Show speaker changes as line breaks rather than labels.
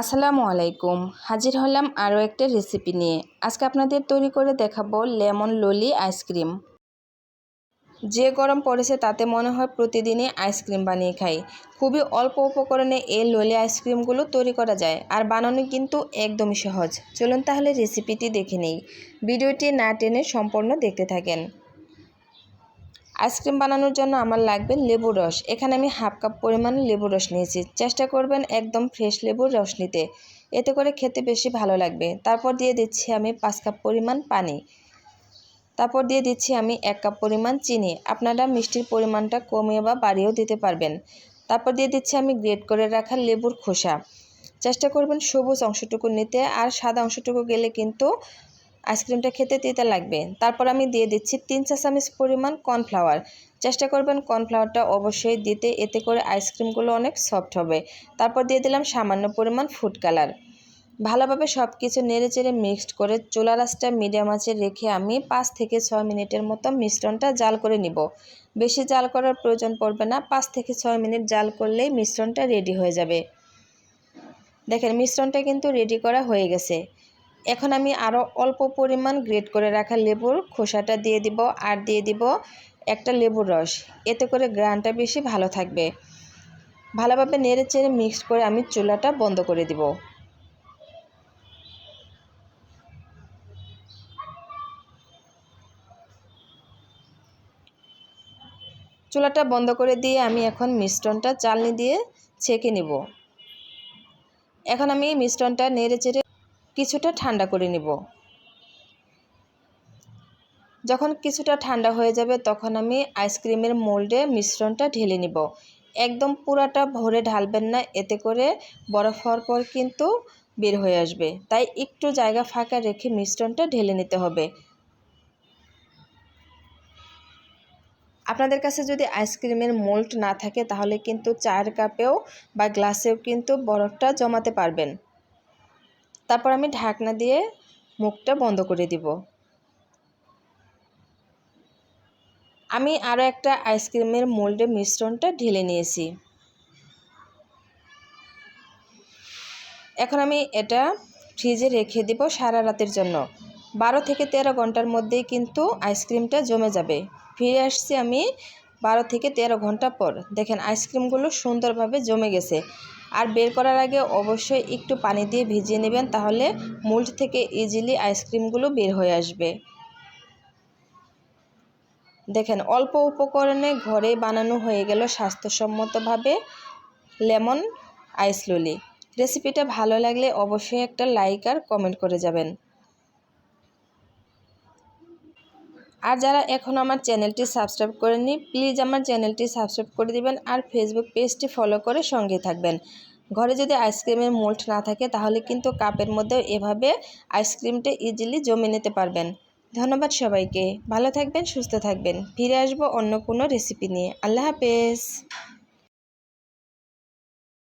আসসালামু আলাইকুম। হাজির হলাম আরও একটা রেসিপি নিয়ে। আজকে আপনাদের তৈরি করে দেখাবো লেমন ললি আইসক্রিম। যে গরম পড়েছে তাতে মনে হয় প্রতিদিনই আইসক্রিম বানিয়ে খাই। খুবই অল্প উপকরণে এই ললি আইসক্রিমগুলো তৈরি করা যায় আর বানানো কিন্তু একদমই সহজ। চলুন তাহলে রেসিপিটি দেখে নেই। ভিডিওটি না টেনে সম্পূর্ণ দেখতে থাকেন। আইসক্রিম বানানোর জন্য আমার লাগবে লেবুর রস। এখানে আমি হাফ কাপ পরিমাণ লেবুর রস নিয়েছি। চেষ্টা করবেন একদম ফ্রেশ লেবুর রস নিতে। এতে করে খেতে বেশি ভালো লাগবে। তারপর দিয়ে দিচ্ছি আমি পাঁচ কাপ পরিমাণ পানি। তারপর দিয়ে দিচ্ছি আমি এক কাপ পরিমাণ চিনি। আপনারা মিষ্টির পরিমাণটা কমিয়ে বা বাড়িয়েও দিতে পারবেন। তারপর দিয়ে দিচ্ছি আমি গ্রেট করে রাখা লেবুর খোসা। চেষ্টা করবেন সবুজ অংশটুকু নিতে। আর সাদা অংশটুকু গেলে কিন্তু আইসক্রিমটা খেতে তিতে লাগবে। তারপর আমি দিয়ে দিচ্ছি তিন চা চামচ পরিমাণ কর্নফ্লাওয়ার। চেষ্টা করবেন কর্নফ্লাওয়ারটা অবশ্যই দিতে, এতে করে আইসক্রিমগুলো অনেক সফট হবে। তারপর দিয়ে দিলাম সামান্য পরিমাণ ফুড কালার। ভালোভাবে সব কিছু নেড়ে চেড়ে মিক্সড করে চুলা রাসটা মিডিয়াম আঁচে রেখে আমি পাঁচ থেকে ছয় মিনিটের মতো মিশ্রণটা জাল করে নিব। বেশি জাল করার প্রয়োজন পড়বে না, পাঁচ থেকে ছয় মিনিট জাল করলেই মিশ্রণটা রেডি হয়ে যাবে। দেখেন, মিশ্রণটা কিন্তু রেডি করা হয়ে গেছে। এখন আমি আরও অল্প পরিমাণ গ্রেট করে রাখা লেবুর খোসাটা দিয়ে দিব আর দিয়ে দিব একটা লেবুর রস। এতে করে গ্রানটা বেশি ভালো থাকবে। ভালোভাবে নেড়ে চেড়ে মিক্সড করে আমি চুলাটা বন্ধ করে দিব। চুলাটা বন্ধ করে দিয়ে আমি এখন মিশ্রণটা চালনি দিয়ে ছেঁকে নিব। এখন আমি মিশ্রণটা নেড়ে চেড়ে কিছুটা ঠান্ডা করে নিব। যখন কিছুটা ঠান্ডা হয়ে যাবে, তখন আমি আইসক্রিমের মোল্ডে মিশ্রণটা ঢেলে নিব। একদম পুরাটা ভরে ঢালবেন না, এতে করে বরফ হওয়ার পর কিন্তু বের হয়ে আসবে। তাই একটু জায়গা ফাঁকা রেখে মিশ্রণটা ঢেলে নিতে হবে। আপনাদের কাছে যদি আইসক্রিমের মোল্ড না থাকে, তাহলে কিন্তু চায়ের কাপেও বা গ্লাসেও কিন্তু বরফটা জমাতে পারবেন। তারপর আমি ঢাকনা দিয়ে মুখটা বন্ধ করে দিব। আমি আরও একটা আইসক্রিমের মোল্ডে মিশ্রণটা ঢেলে নিয়েছি। এখন আমি এটা ফ্রিজে রেখে দিব সারা রাতের জন্য। বারো থেকে তেরো ঘণ্টার মধ্যেই কিন্তু আইসক্রিমটা জমে যাবে। ফিরে আসছি আমি বারো থেকে তেরো ঘণ্টা পর। দেখেন, আইসক্রিমগুলো সুন্দরভাবে জমে গেছে। আর বের করার আগে অবশ্যই একটু পানি দিয়ে ভিজিয়ে নেবেন, তাহলে মোল্ড থেকে ইজিলি আইসক্রিমগুলো বের হয়ে আসবে। দেখেন, অল্প উপকরণে ঘরে বানানো হয়ে গেল স্বাস্থ্যসম্মতভাবে লেমন আইসলুলি রেসিপিটা ভালো লাগলে অবশ্যই একটা লাইক আর কমেন্ট করে যাবেন। আর যারা এখন আমার চ্যানেলটি সাবস্ক্রাইব করেননি, প্লিজ আমার চ্যানেলটি সাবস্ক্রাইব করে দিবেন আর ফেসবুক পেজটি ফলো করে সঙ্গে থাকবেন। ঘরে যদি আইসক্রিমের মোল্ড না থাকে, তাহলে কিন্তু কাপের মধ্যেও এভাবে আইসক্রিমটা ইজিলি জমে নিতে পারবেন। ধন্যবাদ সবাইকে। ভালো থাকবেন, সুস্থ থাকবেন। ফিরে আসব অন্য কোনো রেসিপি নিয়ে। আল্লাহ হাফেজ।